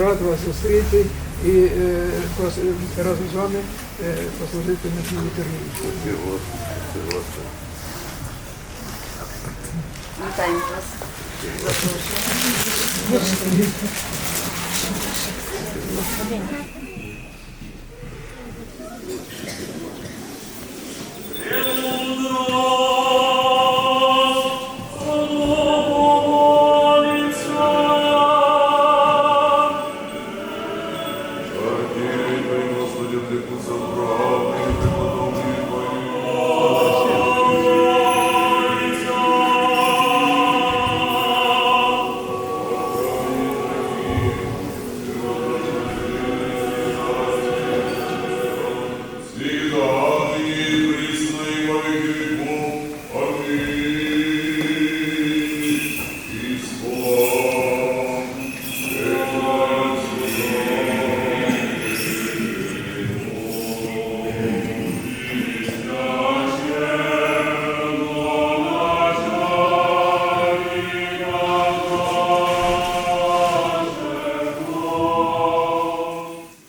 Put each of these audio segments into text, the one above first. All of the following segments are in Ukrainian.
рад вас зустріти і е, разом з вами е, послужити на цій літургії. Вітаємо вас. Прикуса правды, преподобный Твои.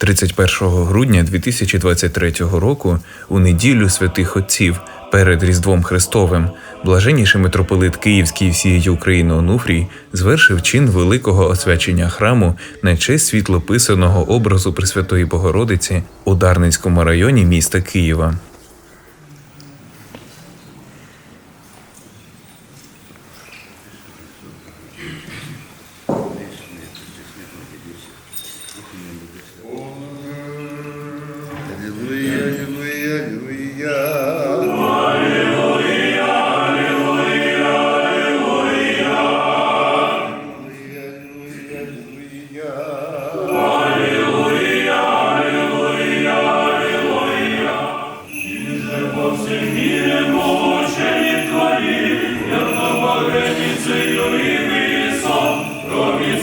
31 грудня 2023 року, у неділю святих Отців перед Різдвом Христовим, блаженніший митрополит Київський всієї України Онуфрій звершив чин великого освячення храму на честь світлописаного образу Пресвятої Богородиці у Дарницькому районі міста Києва.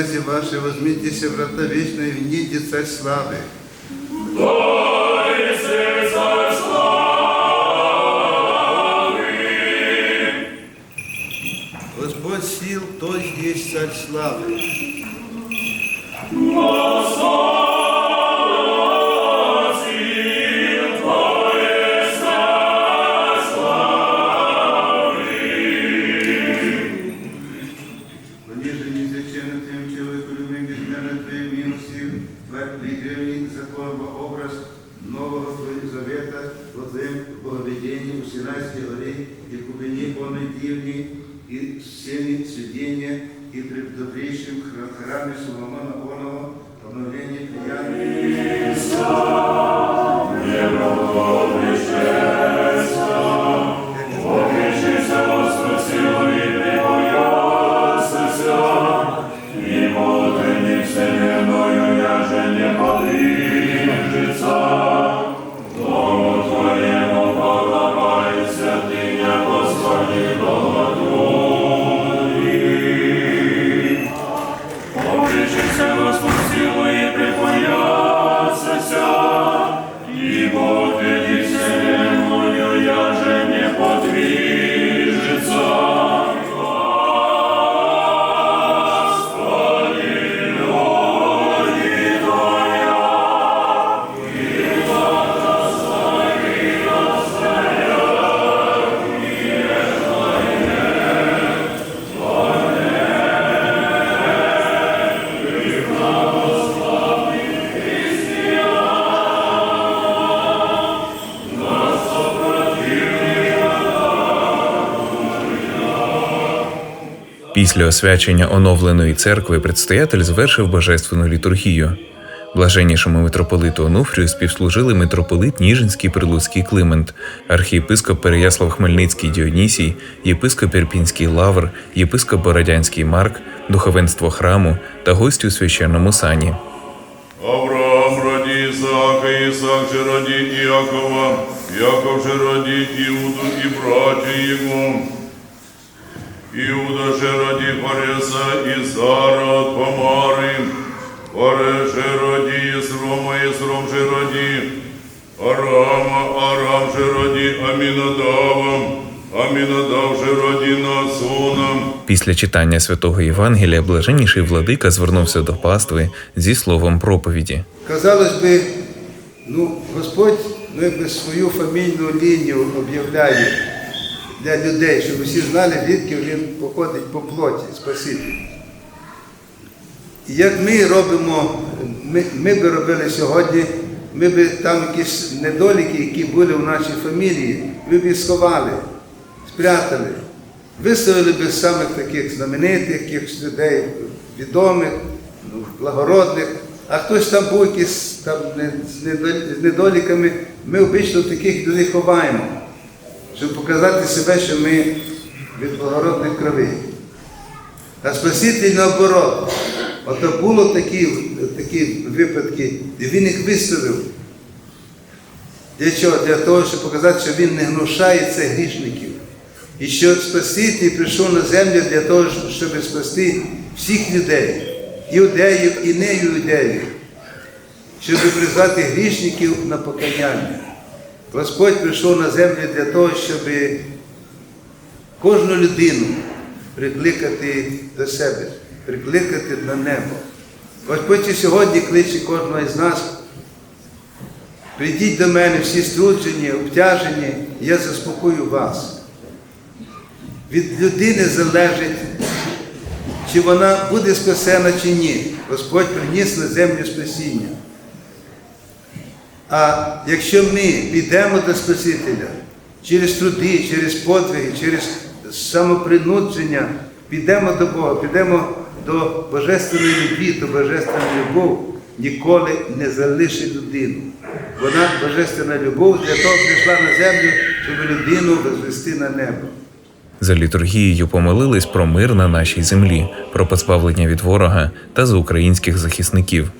врата князя ваши, возьмитесь врата вечные, вните царь славы. Господь сил, то есть царь славы. Після освячення оновленої церкви предстоятель звершив божественну літургію. Блаженнішому митрополиту Онуфрію співслужили митрополит Ніжинський Прилуцький Климент, архієпископ Переяслав Хмельницький Діонісій, єпископ Ірпінський Лавр, єпископ Бородянський Марк, духовенство храму та гості у священному сані. Авраам роди Исаака, Исаак же роди Иакова, Яков же роди Иуду и братья его. Иуда же роди Фареса и Зара от Помары, Фарес же роди Исрома, Исром же роди Арама, Арам же роди Аминадава, Аминадав же роди Насона, Після читання святого Євангелія блаженніший владика звернувся до пастви зі словом проповіді. Казалось би, ну, Господь ну, якби свою фамільну лінію об'являє для людей, щоб усі знали, звідки він походить по плоті, Спаситель. І як ми робимо, ми, ми би робили сьогодні, ми би там якісь недоліки, які були в нашій фамілії, ми б їх сховали, спрятали. Виставили би самих таких знаменитих, якихось людей, відомих, ну, благородних, а хтось там був якийсь там з недоліками, ми обично таких людей ховаємо, щоб показати себе, що ми від благородних кровей. А Спаситель наоборот. Ото було такі, такі випадки, де він їх виставив. Для чого? Для того, щоб показати, що він не гнушається грішників. І що Спаситель прийшов на землю для того, щоб спасти всіх людей, іудеїв і не іудеїв, щоб призвати грішників на покаяння. Господь прийшов на землю для того, щоб кожну людину прикликати до себе, прикликати на небо. Господь і сьогодні кличе кожного із нас. Прийдіть до мене всі струджені, обтяжені, я заспокою вас. Від людини залежить, чи вона буде спасена, чи ні. Господь приніс на землю спасіння. А якщо ми підемо до Спасителя через труди, через подвиги, через самопринудження, підемо до Бога, підемо до Божественної любві, до Божественної любов, ніколи не залишить людину. Вона Божественна любов для того прийшла на землю, щоб людину возвести на небо. За літургією помолились про мир на нашій землі, про позбавлення від ворога та за українських захисників.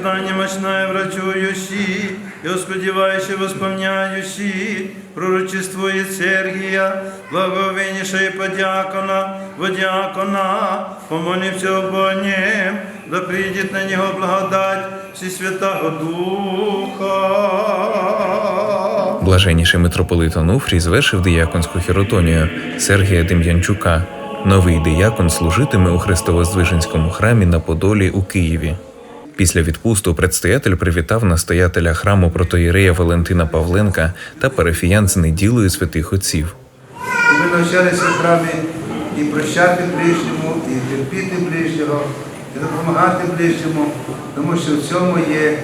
Всегда немощная врачующий и усподевающий восполняющий, пророчествует Сергия, благовейнейшая подьякона, водиакона, помолився обо нем, да придет на него благодать Всесвятого Духа. Блаженніший митрополит Онуфрій звершив дияконську хіротонію Сергія Дем'янчука. Новий диякон служитиме у Христовоздвиженському храмі на Подолі у Києві. Після відпусту предстоятель привітав настоятеля храму протоєрея Валентина Павленка та парафіян з неділею святих отців. Ми навчалися в храмі і прощати ближньому, і терпіти ближнього, і допомагати ближньому, тому що в цьому є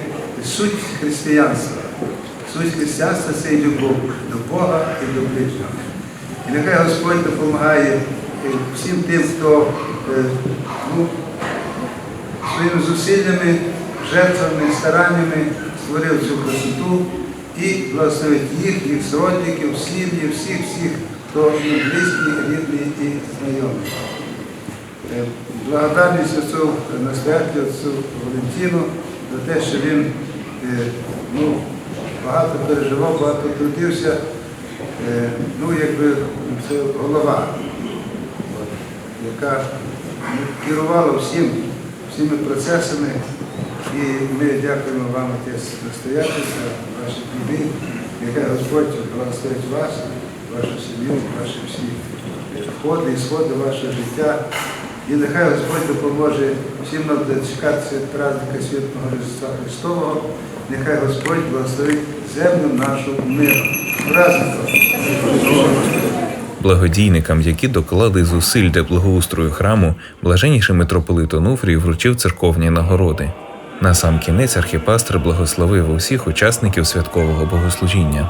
суть християнства. Суть християнства це любов до Бога і до ближнього. І нехай Господь допомагає е, всім тим, хто е, ну, своїми зусиллями, жертвами, стараннями створив цю красоту і благословить їх, їх сродників, сім'ї, всіх, всіх, хто близькі, рідні і знайомі. Е, Благодарність отцу настоятелю, отцу Валентину за те, що він е, ну, багато переживав, багато трудився. Е, Ну, якби це голова, яка керувала всім, всіми процесами. І ми дякуємо вам, отець настоятель, за ваші пліди. Нехай Господь благословить вас, вашу сім'ю, ваші всі входи і сходи вашого життя. І нехай Господь допоможе всім нам дочекатися праздника святого Різдва Христового. Нехай Господь благословить землю нашу миром. Праздником! Благодійникам, які доклали зусиль для благоустрою храму, блаженніший митрополит Онуфрій вручив церковні нагороди. На сам кінець архіпастр благословив усіх учасників святкового богослужіння.